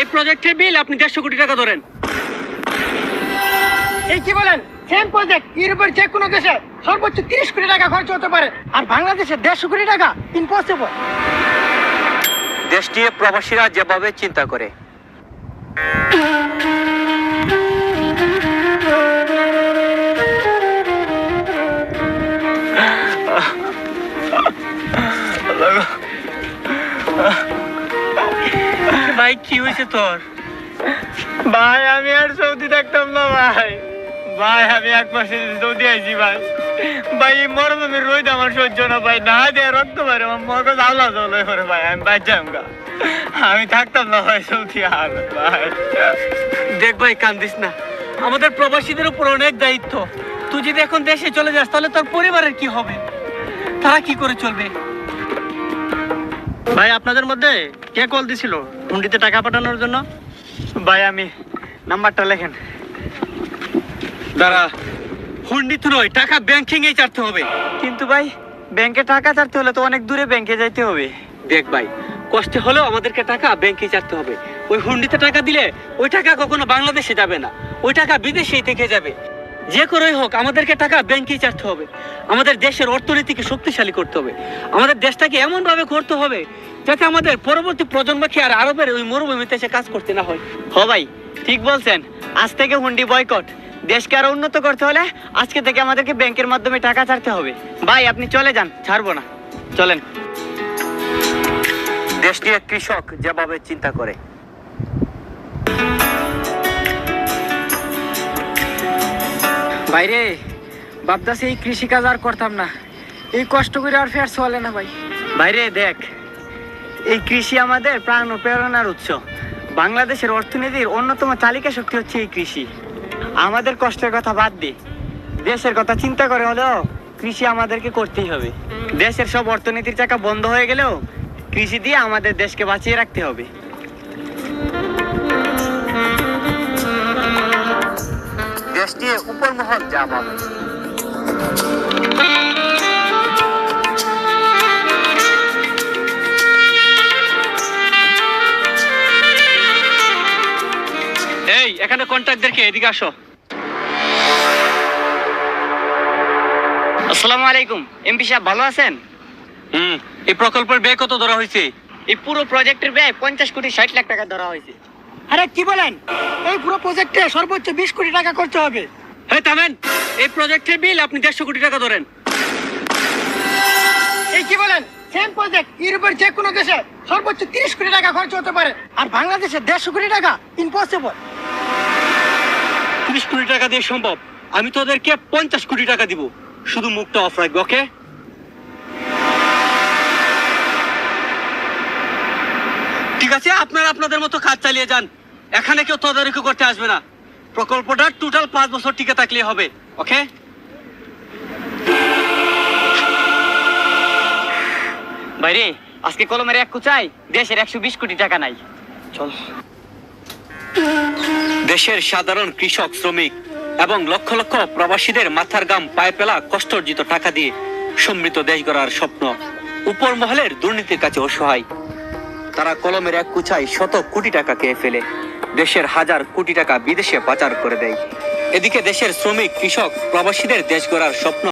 এই প্রজেক্টের বিল আপনি দেড়শো কোটি টাকা ধরেন। এই কি বলেন? সেম প্রজেক্ট ইউরোপের যে কোনো দেশে সর্বোচ্চ তিরিশ কোটি টাকা খরচ হতে পারে। আর বাংলাদেশে দেড়শো কোটি টাকা ইম্পসিবল দেশ নিয়ে প্রবাসীরা যেভাবে চিন্তা করে। ভাই, কি হয়েছে তোর? ভাই, আমি আর সৌদি থাকতাম না, ভাই। ভাই, আমি এক মাসে সৌদি আইছি, ভাই। ভাই, এই মরমের রোদ আমার সহ্য না, ভাই। না দিয়ে রক্ত পারে আমার মগজ আল্লাহ চলে করে ভাই। আমি বাচ্চাম গা। আমি থাকতাম না, ভাই, সৌদি আর ভাই। দেখ ভাই, কান্দিস না। আমাদের প্রবাসীদের উপর অনেক দায়িত্ব। তুই যদি এখন দেশে চলে যাস, তাহলে তোর পরিবারের কি হবে? তারা কি করে চলবে? ভাই, আপনাদের মধ্যে কে কল দিছিল? হুন্ডিতে টাকা পাঠানোর জন্য? ভাই, আমি নাম্বারটা লেখেন। তারা হুন্ডিতে নয়, টাকা ব্যাংকিং এ চারতে হবে। কিন্তু ভাই, ব্যাংকে টাকা ছাড়তে হলে তো অনেক দূরে ব্যাংকে যাইতে হবে। দেখ ভাই, কষ্টে হলেও আমাদেরকে টাকা ব্যাংকে চারতে হবে। ওই হুন্ডিতে টাকা দিলে ওই টাকা কখনো বাংলাদেশে যাবে না। ওই টাকা বিদেশেই থেকে যাবে। যে করেই হোক, আমাদেরকে টাকা ব্যাংকে চারতে হবে। আমাদের দেশের অর্থনীতিকে শক্তিশালী করতে হবে। আমাদের দেশটাকে এমন ভাবে করতে হবে যাতে আমাদের পরবর্তী প্রজন্মকে আর আরবের ওই মরুভূমিতে এসে কাজ করতে না হয়। হ ভাই ঠিক বলছেন। আজ থেকে হুন্ডি বয়কট দেশকে আরও উন্নত করতে হলে আজকে থেকে আমাদেরকে ব্যাংকের মাধ্যমে টাকা ছাড়তে হবে। ভাই আপনি চলে যান ছাড়বো না। চলেন। দেশটি এক কৃষক যেভাবে চিন্তা করে। বাইরে বাপদাসে এই কৃষিকাজ আর করতাম না। এই কষ্ট করে আর ফের চলে না ভাই। বাইরে দেখ এই কৃষি আমাদের প্রাণ ও প্রেরণার উৎস। বাংলাদেশের অর্থনীতির অন্যতম চালিকা শক্তি হচ্ছে এই কৃষি। আমাদের কষ্টের কথা বাদ দি। দেশের কথা চিন্তা করে হলেও কৃষি আমাদেরকে করতেই হবে। দেশের সব অর্থনীতির চাকা বন্ধ হয়ে গেলেও কৃষি দিয়ে আমাদের দেশকে বাঁচিয়ে রাখতে হবে। দেশ নিয়ে উপর মহল যা এখানে কন্ট্রাক্টদেরকে এদিকে আসো। আসসালামু আলাইকুম। এমপি সাহেব ভালো আছেন? হুম এই প্রকল্পের ব্যয় কত ধরা হয়েছে? এই পুরো প্রজেক্টের ব্যয় পঞ্চাশ কোটি ষাট লাখ টাকা ধরা হয়েছে। আরে কি বলেন? এই পুরো প্রজেক্টে সর্বোচ্চ বিশ কোটি টাকা খরচ হবে। হ্যাঁ থামেন। এই প্রজেক্টের বিল আপনি দেড়শো কোটি টাকা ধরেন। এই কি বলেন? সেম প্রজেক্ট ইউরোপের যে কোনো দেশে সর্বোচ্চ তিরিশ কোটি টাকা খরচ হতে পারে। আর বাংলাদেশে দেড়শো কোটি টাকা ইম্পসিবল তিরিশ কোটি টাকা দিয়ে সম্ভব। আমি তোদেরকে পঞ্চাশ কোটি টাকা দিব। শুধু মুখটা অফ রাখবে ওকে ঠিক আছে, আপনারা আপনাদের মতো কাজ চালিয়ে যান। এখানে কেউ তদারকি করতে আসবে না। প্রকল্পটা টোটাল পাঁচ বছর টিকে থাকলে হবে ওকে বাইরে আজকে কলমের এক কুচাই দেশের একশো বিশ কোটি টাকা নাই। চল। দেশের সাধারণ কৃষক, শ্রমিক এবং লক্ষ লক্ষ প্রবাসীদের মাথার গাম পায়ে পেলা কষ্টর্জিত টাকা দিয়ে সমৃদ্ধ দেশ গড়ার স্বপ্ন। উপর মহলের দুর্নীতির কাছে অসহায়। তারা কলমের এক কুচায় শত কোটি টাকা খেয়ে ফেলে। দেশের হাজার কোটি টাকা বিদেশে পাচার করে দেয়। এদিকে দেশের শ্রমিক, কৃষক, প্রবাসীদের দেশ গড়ার স্বপ্ন